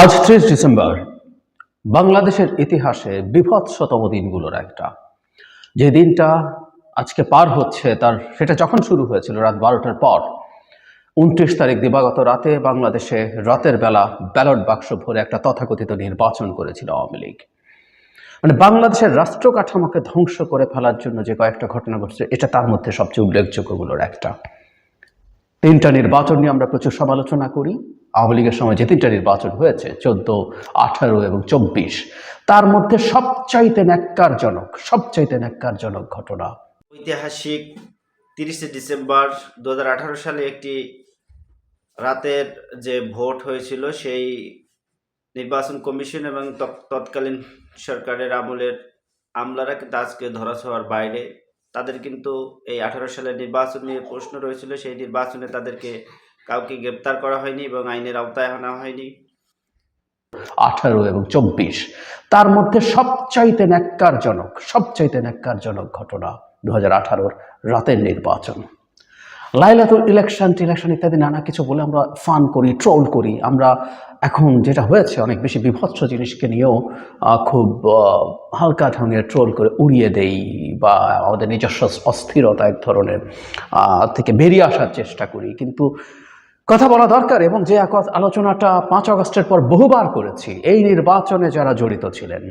আজ ত্রিশ ডিসেম্বর, বাংলাদেশের ইতিহাসে বিভৎসতম দিনগুলোর একটা। যে দিনটা আজকে পার হচ্ছে তার, সেটা যখন শুরু হয়েছিল রাত বারোটার পর, উনত্রিশ তারিখ দিবাগত রাতে বাংলাদেশে রাতের বেলা ব্যালট বাক্স ভরে একটা তথাকথিত নির্বাচন করেছিল আওয়ামী লীগ। মানে বাংলাদেশের রাষ্ট্র কাঠামোকে ধ্বংস করে ফেলার জন্য যে কয়েকটা ঘটনা ঘটছে, এটা তার মধ্যে সবচেয়ে উল্লেখযোগ্যগুলোর একটা। তিনটা নির্বাচন নিয়ে আমরা প্রচুর সমালোচনা করি। আওয়ামী লীগের সময় যে তিনটা নির্বাচন হয়েছে, চোদ্দ, আঠারো এবং চব্বিশ, তার মধ্যে সবচাইতে ন্যাক্কারজনক সবচাইতে ন্যাক্কারজনক ঘটনা। ঐতিহাসিক তিরিশে ডিসেম্বর দু হাজার আঠারো সালে একটি রাতের যে ভোট হয়েছিল, সেই নির্বাচন কমিশন এবং তৎকালীন সরকারের আমলের আমলারা কিন্তু আজকে ধরাছোঁয়ার বাইরে। তাদের কিন্তু এই আঠারো সালের নির্বাচন নিয়ে প্রশ্ন রয়েছিল, সেই নির্বাচনে তাদেরকে কাউকে গ্রেপ্তার করা হয়নি এবং আইনের আওতায় আনা হয়নি। আঠারো এবং চব্বিশ, তার মধ্যে সবচাইতে ন্যাক্কারজনক সবচাইতে ন্যাক্কারজনক ঘটনা দু হাজার রাতের নির্বাচন। লাইলাতুল ইলেকশন, টিলেকশন ইত্যাদি নানা কিছু বলে আমরা ফান করি, ট্রোল করি। আমরা এখন যেটা হয়েছে, অনেক বেশি বিভৎস জিনিসকে নিয়েও খুব হালকা ঢঙের ট্রোল করে উড়িয়ে দেই বা আমাদের নিজস্ব অস্থিরতা এক ধরনের থেকে বেরিয়ে আসার চেষ্টা করি। কিন্তু কথা বলা দরকার এবং যে আলোচনাটা পাঁচ আগস্টের পর বহুবার করেছি, এই নির্বাচনে যারা জড়িত ছিলেন,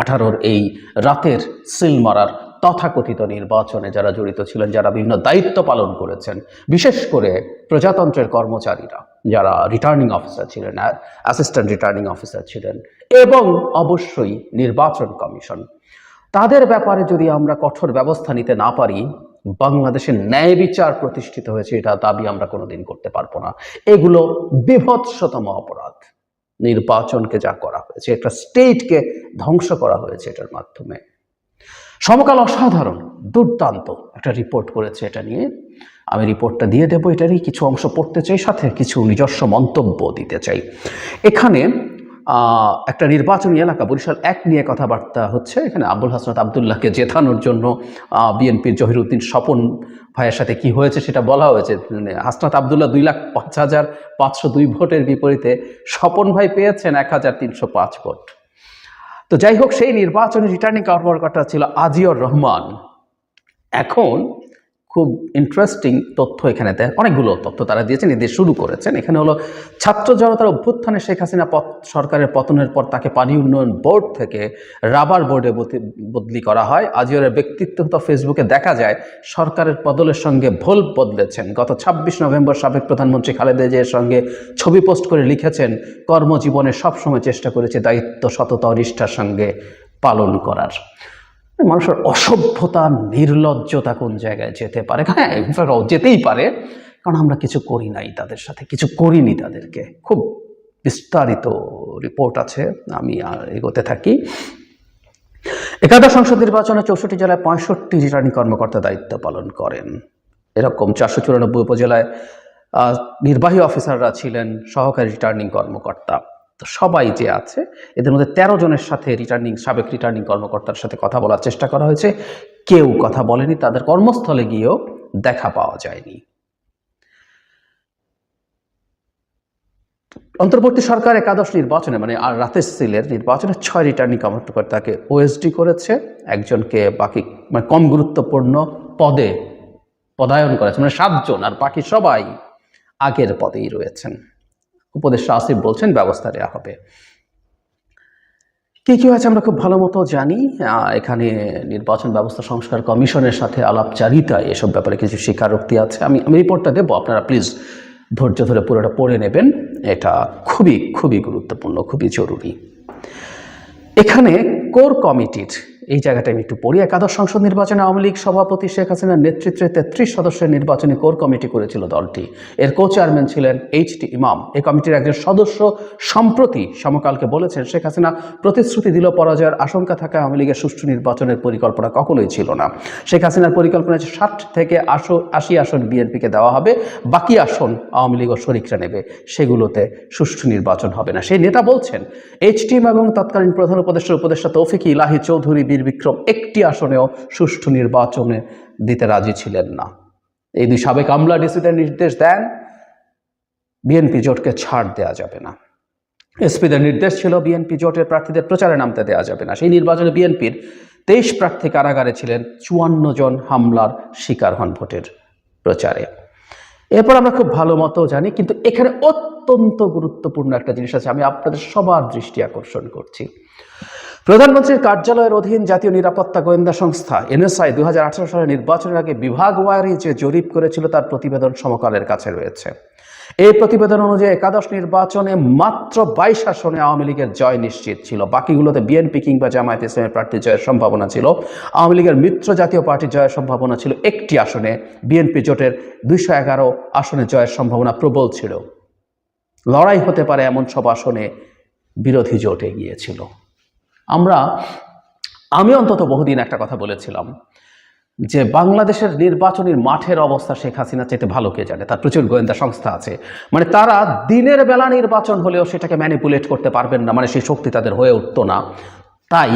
আঠারোর এই রাতের সিল মারার তথাকথিত নির্বাচনে যারা জড়িত ছিলেন, যারা বিভিন্ন দায়িত্ব পালন করেছেন, বিশেষ করে প্রজাতন্ত্রের কর্মচারীরা, যারা রিটার্নিং অফিসার ছিলেন অ্যাসিস্ট্যান্ট রিটার্নিং অফিসার ছিলেন, এবং অবশ্যই নির্বাচন কমিশন। তাদের ব্যাপারে যদি আমরা কঠোর ব্যবস্থা নিতে না পারি বাংলাদেশের ন্যায় বিচার প্রতিষ্ঠিত হয়েছে, এটা দাবি আমরা কোনোদিন করতে পারব না। এগুলো বিভৎসতম অপরাধ। নির্বাচনকে যা করা হয়েছে, একটা স্টেটকে ধ্বংস করা হয়েছে এটার মাধ্যমে। সমকাল অসাধারণ, দুর্দান্ত একটা রিপোর্ট করেছে এটা নিয়ে। আমি রিপোর্টটা দিয়ে দেবো এটারই কিছু অংশ পড়তে চাই, সাথে কিছু নিজস্ব মন্তব্য দিতে চাই। এখানে একটা নির্বাচনী এলাকা, বরিশাল এক নিয়ে কথাবার্তা হচ্ছে। এখানে আবুল হাসনাত আবদুল্লাহকে জেতানোর জন্য বিএনপির জহিরুদ্দিন স্বপন ভাইয়ের সাথে কি হয়েছে সেটা বলা হয়েছে। মানে হাসনাত আবদুল্লাহ দুই লাখ পাঁচ হাজার পাঁচশো দুই ভোটের বিপরীতে স্বপন ভাই পেয়েছেন এক হাজার তিনশো পাঁচ ভোট। তো যাই হোক, সেই নির্বাচনে রিটার্নিং কর্মকর্তা ছিল আজিয়র রহমান। এখন খুব ইন্টারেস্টিং তথ্য এখানে দেয়। অনেকগুলো তথ্য তারা দিয়েছেন এদের শুরু করেছেন। এখানে হলো, ছাত্র জনতার অভ্যুত্থানে শেখ হাসিনা পত, সরকারের পতনের পর তাকে পানি উন্নয়ন বোর্ড থেকে রাবার বোর্ডে বদলি করা হয়। আজিওরের ব্যক্তিত্ব তো ফেসবুকে দেখা যায়, সরকারের বদলের সঙ্গে ভুল বদলেছেন। গত ছাব্বিশ নভেম্বর সাবেক প্রধানমন্ত্রী খালেদা জিয়ার সঙ্গে ছবি পোস্ট করে লিখেছেন, কর্মজীবনে সবসময় চেষ্টা করেছে দায়িত্ব, সততা নিষ্ঠার সঙ্গে পালন করার। মানুষের অসভ্যতা, নির্লজ্জতা কোন জায়গায় যেতে পারে? হ্যাঁ যেতেই পারে। কারণ আমরা কিছু করি নাই তাদের সাথে, কিছু করিনি তাদেরকে। খুব বিস্তারিত রিপোর্ট আছে, আমি এগোতে থাকি। একাদশ সংসদ নির্বাচনে চৌষট্টি জেলায় পঁয়ষট্টি রিটার্নিং কর্মকর্তা দায়িত্ব পালন করেন। এরকম চারশো চুরানব্বই উপজেলায় নির্বাহী অফিসাররা ছিলেন সহকারী রিটার্নিং কর্মকর্তা। তো সবাই যে আছে, এদের মধ্যে তেরো জনের সাথে রিটার্নিং সাবেক রিটার্নিং কর্মকর্তার সাথে কথা বলার চেষ্টা করা হয়েছে। কেউ কথা বলেনি, তাদের কর্মস্থলে গিয়েও দেখা পাওয়া যায়নি। অন্তর্বর্তী সরকার একাদশ নির্বাচনে মানে আর রাতের সিলের নির্বাচনে ছয় রিটার্নিং কর্মকর্তাকে ওএসডি করেছে। একজনকে বাকি মানে কম গুরুত্বপূর্ণ পদে পদায়ন করেছে মানে সাতজন, আর বাকি সবাই আগের পদেই রয়েছেন। উপদেষ্টা আসিফ বলছেন, ব্যবস্থা নেওয়া হবে। কি কি হয়েছে আমরা খুব ভালো মতো জানি। এখানে নির্বাচন ব্যবস্থা সংস্কার কমিশনের সাথে আলাপচারিতায় এসব ব্যাপারে কিছু স্বীকারোক্তি আছে। আমি আমি রিপোর্টটা দেবো, আপনারা প্লিজ ধৈর্য ধরে পুরোটা পড়ে নেবেন। এটা খুবই খুবই গুরুত্বপূর্ণ, খুবই জরুরি। এখানে কোর কমিটির এই জায়গাটা আমি একটু পড়ি। একাদশ সংসদ নির্বাচনে আওয়ামী লীগ সভাপতি শেখ হাসিনার নেতৃত্বে তেত্রিশ সদস্যের নির্বাচনী কোর কমিটি করেছিল দলটি। এর কো চেয়ারম্যান ছিলেন এইচ টি ইমাম এই কমিটির একজন সদস্য সম্প্রতি সমকালকে বলেছেন, শেখ হাসিনা প্রতিশ্রুতি দিল পরাজয়ের আশঙ্কা থাকা আওয়ামী লীগের সুষ্ঠু নির্বাচনের পরিকল্পনা কখনোই ছিল না। শেখ হাসিনার পরিকল্পনা হচ্ছে ষাট থেকে আশো, আশি আসন বিএনপিকে দেওয়া হবে, বাকি আসন আওয়ামী লীগ ও শরিকরা নেবে। সেগুলোতে সুষ্ঠু নির্বাচন হবে না। সেই নেতা বলছেন এইচ টিম এবং তৎকালীন প্রধান উপদেষ্টার উপদেষ্টা তৌফিক ইলাহি চৌধুরী বীর বিক্রম একটি আসনেও সুষ্ঠু নির্বাচনে দিতে রাজি ছিলেন না। এই দুই সাবেক আমলা ডিসিদের নির্দেশ দেন, বিএনপি জোটকে ছাড় দেওয়া যাবে না। এসপিদের নির্দেশ ছিল বিএনপি জোটের প্রার্থীদের প্রচারে নামতে দেওয়া যাবে না। সেই নির্বাচনে বিএনপির তেইশ প্রার্থী কারাগারে ছিলেন, চুয়ান্ন জন হামলার শিকার হন ভোটের প্রচারে। এরপর আমরা খুব ভালো মতো জানি, কিন্তু এখানে অত্যন্ত গুরুত্বপূর্ণ একটা জিনিস আছে, আমি আপনাদের সবার দৃষ্টি আকর্ষণ করছি। প্রধানমন্ত্রীর কার্যালয়ের অধীন জাতীয় নিরাপত্তা গোয়েন্দা সংস্থা, এনএসআই দুই হাজার আঠারো সালের নির্বাচনের আগে বিভাগ ওয়ারি যে জরিপ করেছিল তার প্রতিবেদন সমকালের কাছে রয়েছে। এই প্রতিবেদন অনুযায়ী একাদশ নির্বাচনে মাত্র বাইশ আসনে আওয়ামী লীগের জয় নিশ্চিত ছিল। বাকিগুলোতে বিএনপি কিংবা জামায়াত ইসলামের প্রার্থী জয়ের সম্ভাবনা ছিল। আওয়ামী লীগের মিত্র জাতীয় পার্টির জয়ের সম্ভাবনা ছিল একটি আসনে। বিএনপি জোটের দুইশো এগারো আসনে জয়ের সম্ভাবনা প্রবল ছিল। লড়াই হতে পারে এমন সব আসনে বিরোধী জোট এগিয়েছিল আমরা, আমি অন্তত বহুদিন একটা কথা বলেছিলাম যে বাংলাদেশের নির্বাচনের মাঠের অবস্থা শেখ হাসিনা চাইতে ভালো কে জানে? তার প্রচুর গোয়েন্দা সংস্থা আছে। মানে তারা দিনের বেলা নির্বাচন হলেও সেটাকে ম্যানিপুলেট করতে পারবেন না মানে সেই শক্তি তাদের হয়ে উঠতো না। তাই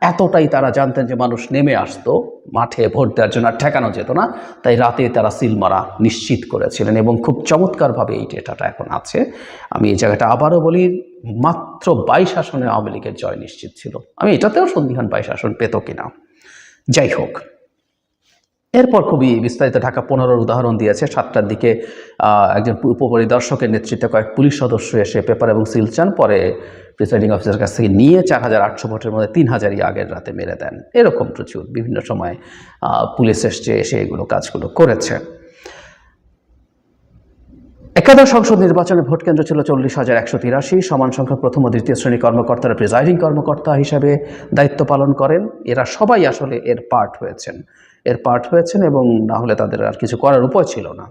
এতটাই তারা জানতেন যে মানুষ নেমে আসতো, মাঠে ভোট দেওয়ার জন্য আর ঠেকানো যেত না, তাই রাতে তারা সিল মারা নিশ্চিত করেছিলেন এবং খুব চমৎকারভাবে এই ডেটাটা এখন আছে। আমি এই জায়গাটা আবারও বলি, মাত্র বাইশ আসনে আওয়ামী লীগের জয় নিশ্চিত ছিল। আমি এটাতেও সন্দিহান বাইশ আসন পেত কিনা? যাই হোক এরপর খুবই বিস্তারিত ঢাকা পনেরোর উদাহরণ দিয়েছে। সাতটার দিকে একজন উপপরিদর্শকের নেতৃত্বে কয়েক পুলিশ সদস্য এসে পেপার এবং সিল চান। পরে প্রিসাইডিং অফিসার কাছ থেকে নিয়ে চার হাজার আটশো ভোটের মধ্যে তিন হাজারই আগের রাতে মেরে দেন। এরকম প্রচুর বিভিন্ন সময় পুলিশ এসছে, এসে এগুলো কাজগুলো করেছে। একাদশ সংসদ নির্বাচনে ভোট কেন্দ্র ছিল চল্লিশ হাজার একশো তিরাশি। সমান সংখ্যক প্রথম ও দ্বিতীয় শ্রেণি কর্মকর্তারা প্রিজাইডিং কর্মকর্তা হিসাবে দায়িত্ব পালন করেন। এরা সবাই আসলে এর পার্ট হয়েছেন। এর পার্ট হয়েছেন এবং না হলে তাদের আর কিছু করার উপায় ছিল না।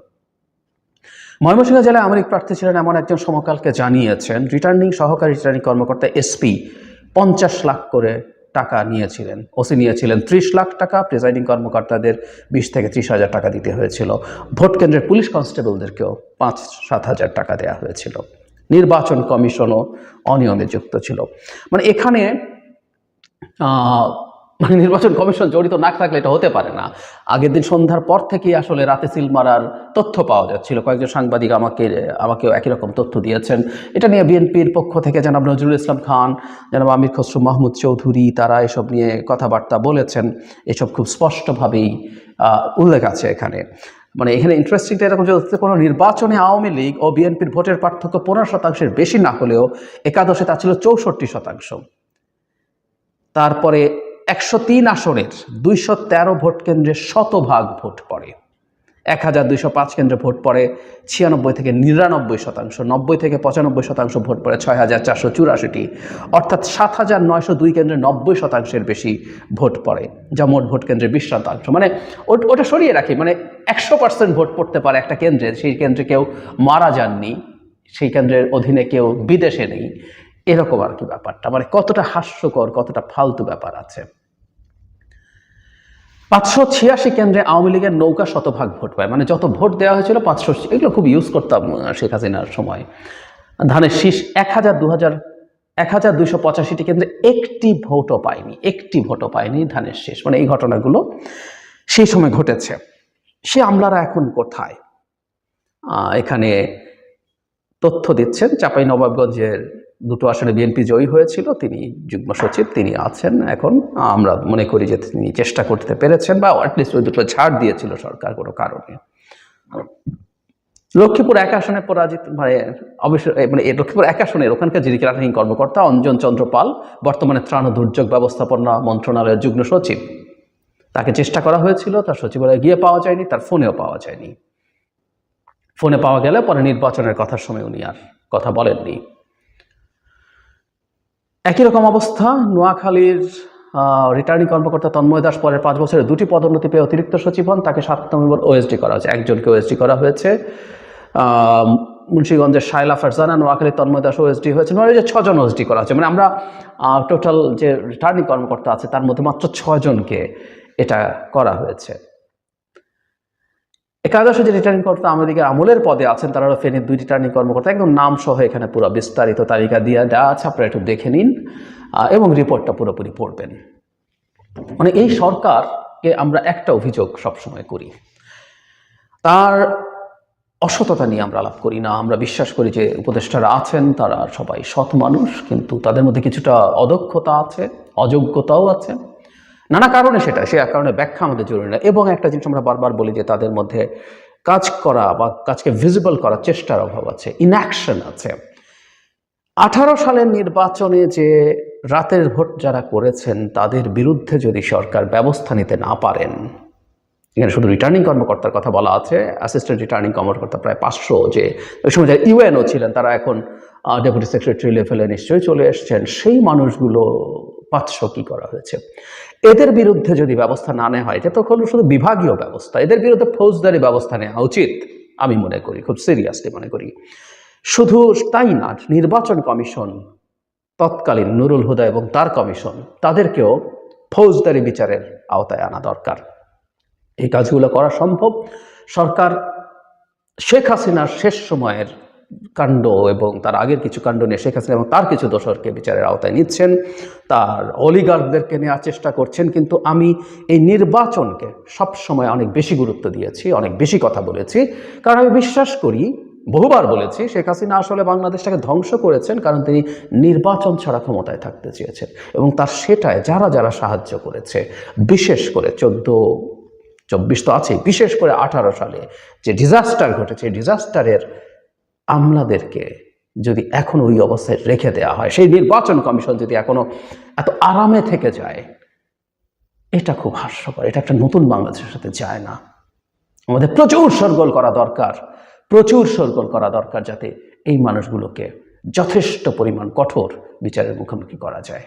ময়মনসিংহ জেলায় আমরিক প্রার্থী ছিলেন এমন একজন সমকালকে জানিয়েছেন। রিটার্নিং সহকারী রিটার্নিং কর্মকর্তা এসপি পঞ্চাশ লাখ করে টাকা নিয়েছিলেন। ওসি নিয়েছিলেন ত্রিশ লাখ টাকা প্রিজাইডিং কর্মকর্তাদের বিশ থেকে ত্রিশ হাজার টাকা দিতে হয়েছিল। ভোট কেন্দ্রের পুলিশ কনস্টেবলদেরকেও পাঁচ, সাত হাজার টাকা দেওয়া হয়েছিল। নির্বাচন কমিশনও অনিয়মে যুক্ত ছিল। মানে এখানে মানে নির্বাচন কমিশন জড়িত না থাকলে এটা হতে পারে না। আগের দিন সন্ধ্যার পর থেকেই আসলে রাতে সিল মারার তথ্য পাওয়া যাচ্ছিল। কয়েকজন সাংবাদিক আমাকে, আমাকেও একই রকম তথ্য দিয়েছেন। এটা নিয়ে বিএনপির পক্ষ থেকে জানাব নজরুল ইসলাম খান, জানাব আমির খসরু মাহমুদ চৌধুরী, তারা এসব নিয়ে কথাবার্তা বলেছেন। এসব খুব স্পষ্টভাবেই উল্লেখ আছে এখানে। মানে এখানে ইন্টারেস্টিংটা এরকম যে কোনো নির্বাচনে আওয়ামী লীগ ও বিএনপির ভোটের পার্থক্য পনেরো শতাংশের বেশি না হলেও একাদশে তা ছিল চৌষট্টি শতাংশ। তারপরে একশো তিন আসনের দুইশো তেরো ভোট কেন্দ্রে শতভাগ ভোট পড়ে। এক হাজার দুইশো পাঁচ কেন্দ্রে ভোট পড়ে, ছিয়ানব্বই থেকে নিরানব্বই শতাংশ, নব্বই থেকে পঁচানব্বই শতাংশ ভোট পড়ে ছয় হাজার চারশো চুরাশিটি। অর্থাৎ সাত হাজার নয়শো দুই কেন্দ্রে নব্বই শতাংশের বেশি ভোট পড়ে, যা মোট ভোট কেন্দ্রে বিশ শতাংশ মানে ওট- সরিয়ে রাখি মানে একশো পার্সেন্ট ভোট পড়তে পারে একটা কেন্দ্রে, সেই কেন্দ্রে কেউ মারা যাননি, সেই কেন্দ্রের অধীনে কেউ বিদেশে নেই, এরকম আর কি ব্যাপারটা। মানে কতটা হাস্যকর, কতটা ফালতু ব্যাপার আছে। পাঁচশো ছিয়াশি কেন্দ্রে আওয়ামী লীগের নৌকা শতভাগ ভোট পায়। মানে যত ভোট দেওয়া হয়েছিল পাঁচশো, এগুলো খুব ইউজ করতাম শেখ হাসিনার সময়। ধানের শীষ এক হাজার দু হাজার এক হাজার দুইশো পঁচাশিটি কেন্দ্রে একটি ভোটও পায়নি, একটি ভোটও পায়নি ধানের শীষ। মানে এই ঘটনাগুলো সেই সময় ঘটেছে। সে আমলারা এখন কোথায়? এখানে তথ্য দিচ্ছেন চাপাই নবাবগঞ্জের দুটো আসনে বিএনপি জয়ী হয়েছিল, তিনি যুগ্ম সচিব, তিনি আছেন এখন। আমরা মনে করি যে তিনি চেষ্টা করতে পেরেছেন বা অ্যাটলিস্ট ওই দুটো ছাড় দিয়েছিল সরকার কোনো কারণে। লক্ষ্মীপুর এক আসনে পরাজিত মানে অবশ্য মানে লক্ষ্মীপুর এক আসনের ওখানকার যিনি রিটার্নিং কর্মকর্তা অঞ্জন চন্দ্র পাল, বর্তমানে ত্রাণ ও দুর্যোগ ব্যবস্থাপনা মন্ত্রণালয়ের যুগ্ম সচিব। তাকে চেষ্টা করা হয়েছিল, তার সচিবালয়ে গিয়ে পাওয়া যায়নি, তার ফোনেও পাওয়া যায়নি। ফোনে পাওয়া গেলে পরে নির্বাচনের কথার সময় উনি আর কথা বলেননি। একই রকম অবস্থা। নোয়াখালীর রিটার্নিং কর্মকর্তা তন্ময় দাস পরের পাঁচ বছরে দুটি পদোন্নতি পেয়ে অতিরিক্ত সচিব হন। তাকে সাত নভেম্বর ওএসডি করা হয়েছে। একজনকে ওএসডি করা হয়েছে। মুন্সীগঞ্জের শাইলা ফারজানা নোয়াখালী তন্ময় দাস ওএসডি হয়েছে। নোয়াখালী ছজন ওএসডি করা হয়েছে। মানে আমরা টোটাল যে রিটার্নিং কর্মকর্তা আছে, তার মধ্যে মাত্র ছজনকে এটা করা হয়েছে। একাদশে যে রিটার্নিং কর্তা আমেরিকার আমলের পদে আছেন, তারা ফেনীর দুই রিটার্নিং কর্মকর্তা একদম নাম সহ এখানে পুরো বিস্তারিত তালিকা দিয়ে দেওয়া আছে, আপনারা একটু দেখে নিন এবং রিপোর্টটা পুরোপুরি পড়বেন। মানে এই সরকারকে আমরা একটা অভিযোগ সবসময় করি। তার অসততা নিয়ে আমরা আলাপ করি না। আমরা বিশ্বাস করি যে উপদেষ্টারা আছেন, তারা সবাই সৎ মানুষ, কিন্তু তাদের মধ্যে কিছুটা অদক্ষতা আছে, অযোগ্যতাও আছে। নানা কারণে সেটা, সে কারণে ব্যাখ্যা আমাদের জরুরি না। এবং একটা জিনিস আমরা বারবার বলি যে তাদের মধ্যে কাজ করা বা কাজকে ভিজিবল করার চেষ্টার অভাব আছে ইনঅ্যাকশন আছে। আঠারো সালের নির্বাচনে যে রাতের ভোট যারা করেছেন, তাদের বিরুদ্ধে যদি সরকার ব্যবস্থা নিতে না পারেন, এখানে শুধু রিটার্নিং কর্মকর্তার কথা বলা আছে অ্যাসিস্ট্যান্ট রিটার্নিং কর্মকর্তা প্রায় পাঁচশো, যে ওই সময় যারা ইউএনও ছিলেন, তারা এখন ডেপুটি সেক্রেটারি লেভেলে নিশ্চয়ই চলে এসছেন, সেই মানুষগুলো পাঁচশো কি করা হয়েছে? এদের বিরুদ্ধে যদি ব্যবস্থা না নেওয়া হয়, এটা তো হলো শুধু বিভাগীয় ব্যবস্থা, এদের বিরুদ্ধে ফৌজদারি ব্যবস্থা নেওয়া উচিত, আমি মনে করি, খুব সিরিয়াসলি মনে করি। শুধু তাই না, নির্বাচন কমিশন, তৎকালীন নুরুল হুদা এবং তার কমিশন, তাদেরকেও ফৌজদারি বিচারের আওতায় আনা দরকার। এই কাজগুলো করা সম্ভব। সরকার শেখ হাসিনার শেষ সময়ের কাণ্ড এবং তার আগের কিছু কাণ্ড নিয়ে শেখ হাসিনা এবং তার কিছু দোষরকে বিচারের আওতায় নিচ্ছেন। তার অলিগার্কদেরকে নেওয়ার চেষ্টা করছেন, কিন্তু আমি এই নির্বাচনকে সব সময় অনেক বেশি গুরুত্ব দিয়েছি, অনেক বেশি কথা বলেছি। কারণ আমি বিশ্বাস করি, বহুবার বলেছি, শেখ হাসিনা আসলে বাংলাদেশটাকে ধ্বংস করেছেন কারণ তিনি নির্বাচন ছাড়া ক্ষমতায় থাকতে চেয়েছেন। এবং তার সেটায় যারা যারা সাহায্য করেছে, বিশেষ করে চোদ্দ, চব্বিশ তো আছে বিশেষ করে আঠারো সালে যে ডিজাস্টার ঘটেছে ডিজাস্টারের আমলাদেরকে যদি এখন ওই অবস্থায় রেখে দেওয়া হয়, সেই নির্বাচন কমিশন যদি এখনও এত আরামে থেকে যায়, এটা খুব হাস্যকর। এটা একটা নতুন বাংলাদেশের সাথে যায় না। আমাদের প্রচুর সরগোল করা দরকার, প্রচুর সরগোল করা দরকার যাতে এই মানুষগুলোকে যথেষ্ট পরিমাণ কঠোর বিচারের মুখোমুখি করা যায়।